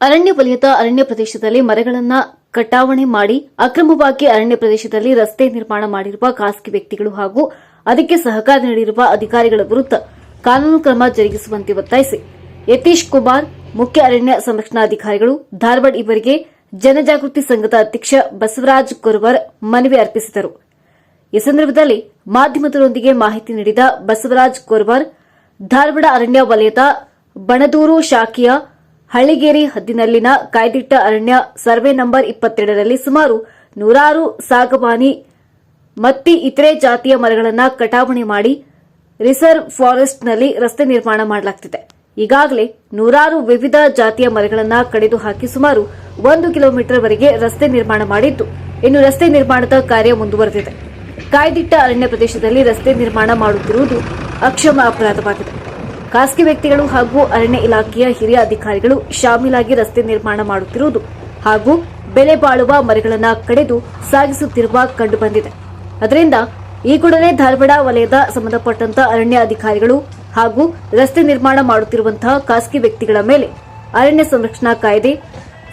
ಅರಣ್ಯ ವಲಯದ ಅರಣ್ಯ ಪ್ರದೇಶದಲ್ಲಿ ಮರಗಳನ್ನ ಕಟಾವಣೆ ಮಾಡಿ ಅಕ್ರಮವಾಗಿ ಅರಣ್ಯ ಪ್ರದೇಶದಲ್ಲಿ ರಸ್ತೆ ನಿರ್ಮಾಣ ಮಾಡಿರುವ ಖಾಸಗಿ ವ್ಯಕ್ತಿಗಳು ಹಾಗೂ ಅದಕ್ಕೆ ಸಹಕಾರ ನೀಡಿರುವ ಅಧಿಕಾರಿಗಳ ವಿರುದ್ಧ ಕಾನೂನು ಕ್ರಮ ಜರುಗಿಸುವಂತೆ ಒತ್ತಾಯಿಸಿ. ಯತೀಶ್ ಕುಮಾರ್, ಮುಖ್ಯ ಅರಣ್ಯ ಸಂರಕ್ಷಣಾಧಿಕಾರಿಗಳು, ಧಾರವಾಡ ಇವರಿಗೆ ಜನಜಾಗೃತಿ ಸಂಘದ ಅಧ್ಯಕ್ಷ ಬಸವರಾಜ್ ಕುರ್ವರ್ ಮನವಿ ಅರ್ಪಿಸಿದರು. ಈ ಸಂದರ್ಭದಲ್ಲಿ ಮಾಧ್ಯಮದರೊಂದಿಗೆ ಮಾಹಿತಿ ನೀಡಿದ ಬಸವರಾಜ್ ಕೊರ್ವರ್, ಧಾರವಾಡ ಅರಣ್ಯ ವಲಯದ ಬಣದೂರು ಶಾಖೆಯ ಹಳ್ಳಿಗೇರಿ ಹದ್ದಿನಲ್ಲಿನ ಕಾಯ್ದಿಟ್ಟ ಅರಣ್ಯ ಸರ್ವೆ ನಂಬರ್ ಇಪ್ಪತ್ತೆರಡರಲ್ಲಿ ಸುಮಾರು ನೂರಾರು ಸಾಗವಾನಿ, ಮತ್ತಿ ಇತರೆ ಜಾತಿಯ ಮರಗಳನ್ನು ಕಟಾವಣೆ ಮಾಡಿ ರಿಸರ್ವ್ ಫಾರೆಸ್ಟ್ನಲ್ಲಿ ರಸ್ತೆ ನಿರ್ಮಾಣ ಮಾಡಲಾಗ್ತಿದೆ. ಈಗಾಗಲೇ ನೂರಾರು ವಿವಿಧ ಜಾತಿಯ ಮರಗಳನ್ನು ಕಡಿದು ಹಾಕಿ ಸುಮಾರು ಒಂದು ಕಿಲೋಮೀಟರ್ ವರೆಗೆ ರಸ್ತೆ ನಿರ್ಮಾಣ ಮಾಡಿದ್ದು, ಇನ್ನು ರಸ್ತೆ ನಿರ್ಮಾಣದ ಕಾರ್ಯ ಮುಂದುವರೆದಿದೆ. ಕಾಯ್ದಿಟ್ಟ ಅರಣ್ಯ ಪ್ರದೇಶದಲ್ಲಿ ರಸ್ತೆ ನಿರ್ಮಾಣ ಮಾಡುತ್ತಿರುವುದು ಅಕ್ಷಮ ಅಪರಾಧವಾಗಿದೆ. ಖಾಸಗಿ ವ್ಯಕ್ತಿಗಳು ಹಾಗೂ ಅರಣ್ಯ ಇಲಾಖೆಯ ಹಿರಿಯ ಅಧಿಕಾರಿಗಳು ಶಾಮೀಲಾಗಿ ರಸ್ತೆ ನಿರ್ಮಾಣ ಮಾಡುತ್ತಿರುವುದು ಹಾಗೂ ಬೆಲೆ ಬಾಳುವ ಮರಗಳನ್ನು ಕಡಿದು ಸಾಗಿಸುತ್ತಿರುವ ಕಂಡುಬಂದಿದೆ. ಅದರಿಂದ ಈ ಕೂಡಲೇ ಧಾರವಾಡ ವಲಯದ ಸಂಬಂಧಪಟ್ಟಂತ ಅರಣ್ಯ ಅಧಿಕಾರಿಗಳು ಹಾಗೂ ರಸ್ತೆ ನಿರ್ಮಾಣ ಮಾಡುತ್ತಿರುವಂತಹ ಖಾಸಗಿ ವ್ಯಕ್ತಿಗಳ ಮೇಲೆ ಅರಣ್ಯ ಸಂರಕ್ಷಣಾ ಕಾಯ್ದೆ,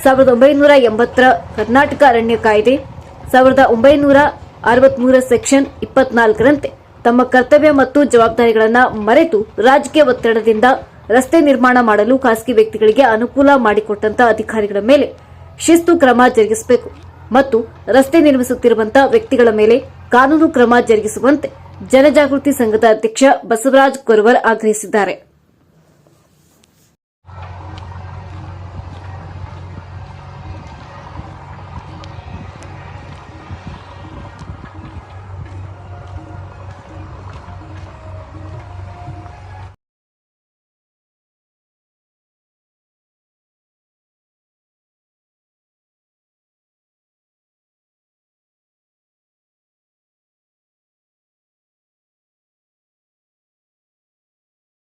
ಸಾವಿರದ ಒಂಬೈನೂರ ಎಂಬತ್ತರ ಕರ್ನಾಟಕ ಅರಣ್ಯ ಕಾಯ್ದೆ, ಸಾವಿರದ ಒಂಬೈನೂರ ಅರವತ್ಮೂರ ಸೆಕ್ಷನ್ ಇಪ್ಪತ್ನಾಲ್ಕರಂತೆ ತಮ್ಮ ಕರ್ತವ್ಯ ಮತ್ತು ಜವಾಬ್ದಾರಿಗಳನ್ನು ಮರೆತು ರಾಜಕೀಯ ಒತ್ತಡದಿಂದ ರಸ್ತೆ ನಿರ್ಮಾಣ ಮಾಡಲು ಖಾಸಗಿ ವ್ಯಕ್ತಿಗಳಿಗೆ ಅನುಕೂಲ ಮಾಡಿಕೊಟ್ಟಂತ ಅಧಿಕಾರಿಗಳ ಮೇಲೆ ಶಿಸ್ತು ಕ್ರಮ ಜರುಗಿಸಬೇಕು ಮತ್ತು ರಸ್ತೆ ನಿರ್ಮಿಸುತ್ತಿರುವಂತಹ ವ್ಯಕ್ತಿಗಳ ಮೇಲೆ ಕಾನೂನು ಕ್ರಮ ಜರುಗಿಸುವಂತೆ ಜನಜಾಗೃತಿ ಸಂಘದ ಅಧ್ಯಕ್ಷ ಬಸವರಾಜ್ ಕೊರವರ್ ಆಗ್ರಹಿಸಿದ್ದಾರೆ.